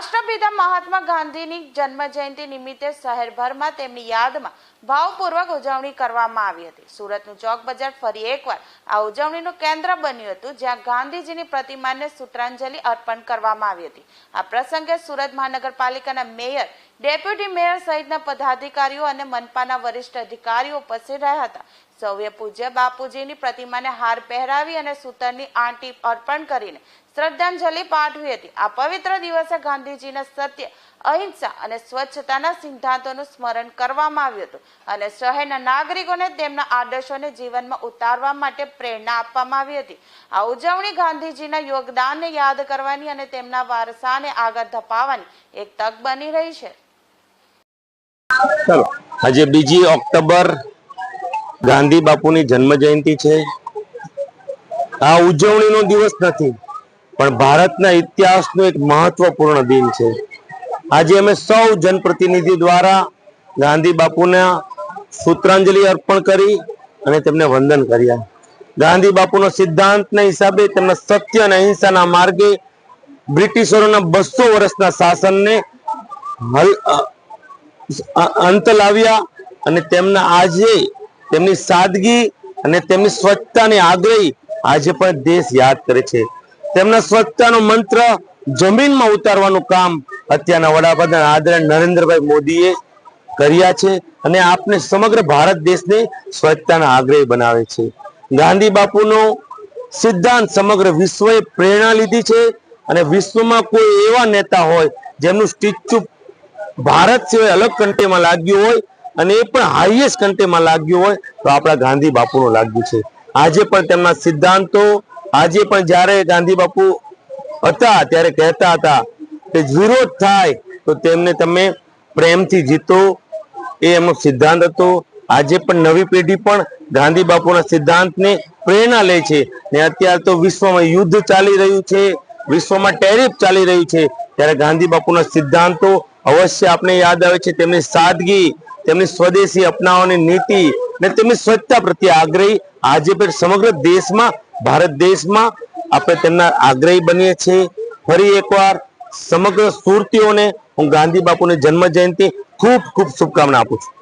રાષ્ટ્રપિતા મહાત્મા ગાંધીની જન્મ જયંતિ નિમિત્તે શહેરભરમાં તેમની યાદમાં ભાવપૂર્વક ઉજવણી કરવામાં આવી હતી. સુરતનું ચોક બજાર ફરી એકવાર આ ઉજવણીનું કેન્દ્ર બન્યું હતું, જ્યાં ગાંધીજીની પ્રતિમાને સૂત્રાંજલિ અર્પણ કરવામાં આવી હતી. આ પ્રસંગે સુરત મહાનગરપાલિકાના મેયર ડેપ્યુટી મેયર સહિતના પદાધિકારીઓ અને મનપાના વરિષ્ઠ અધિકારીઓ ઉપસ્થિત રહ્યા હતા. સૌએ પૂજ્ય બાપુજીની પ્રતિમાને હાર પહેરાવી અને સૂતરની આંટી અર્પણ કરીને શ્રદ્ધાંજલિ પાઠવી હતી. આ પવિત્ર દિવસે ગાંધીજીના સત્ય, અહિંસા અને સ્વચ્છતાના સિદ્ધાંતોનું સ્મરણ કરવામાં આવ્યું હતું અને શહેરના નાગરિકોને તેમના આદર્શોને જીવનમાં ઉતારવા માટે પ્રેરણા આપવામાં આવી હતી. આ ઉજવણી ગાંધીજીના યોગદાનને યાદ કરવાની અને તેમના વારસાને આગળ ધપાવવાની એક તક બની રહી છે. ચાલો. આજે બીજી ઓક્ટોબર ગાંધી બાપુની જન્મ જયંતિ છે. આ ઉજવણીનો દિવસ નથી, પણ ભારતના ઇતિહાસનો એક મહત્વપૂર્ણ દિન છે. આજે અમે સૌ જનપ્રતિનિધિ દ્વારા ગાંધી બાપુના સૂત્રાંજલિ અર્પણ કરી અને તેમને વંદન કર્યા. ગાંધી બાપુનો સિદ્ધાંતના હિસાબે તેમના સત્ય અને અહિંસાના માર્ગે બ્રિટિશરોના બસો વર્ષના શાસનને અંત લાવ્યા અને તેમના આજે તેમની સાદગી અને તેમની સ્વચ્છતાની આગ્રહી આજે પણ દેશ યાદ કરે છે. તેમના સ્વચ્છતાનો મંત્ર જમીનમાં ઉતારવાનું કામ અત્યારના વડાપ્રધાન આદરણીય નરેન્દ્રભાઈ મોદીએ કર્યા છે અને આપને સમગ્ર ભારત દેશને સ્વચ્છતાના આગ્રહી બનાવે છે. ગાંધી બાપુનો સિદ્ધાંત સમગ્ર વિશ્વએ પ્રેરણા લીધી છે અને વિશ્વમાં કોઈ એવા નેતા હોય જેમનું સ્ટેચ્યુ ભારત સિવાય અલગ કન્ટ્રીમાં લાગ્યું હોય અને એ પણ હાઈએસ્ટ કન્ટ્રીમાં લાગ્યું હોય, તો આપણા ગાંધી બાપુનું લાગ્યું છે. આજે પણ તેમના સિદ્ધાંતો, આજે પણ જ્યારે ગાંધી બાપુ હતા, ત્યારે કહેતા હતા કે વિરોધ થાય, તો તેમને તમે પ્રેમથી જીતો. એ એમનો સિદ્ધાંત હતો. આજે પણ નવી પેઢી પણ ગાંધી બાપુના સિદ્ધાંતને પ્રેરણા લે છે. ને અત્યારે તો વિશ્વમાં યુદ્ધ ચાલી રહ્યું છે, વિશ્વમાં ટેરિફ ચાલી રહ્યું છે. ત્યારે ગાંધી બાપુના સિદ્ધાંતો અવશ્ય આપણે યાદ આવે છે તેમની સાદગી, તેમની સ્વદેશી અપનાવવાની નીતિ ને તેમની સ્વચ્છતા પ્રત્યે આગ્રહી આજે પણ સમગ્ર દેશમાં, ભારત દેશમાં આપણે તેમના આગ્રહી બનીએ છીએ. ફરી એકવાર સમગ્ર સુરતીઓને હું ગાંધી બાપુની જન્મ જયંતિ ખૂબ ખૂબ શુભકામના આપું છું.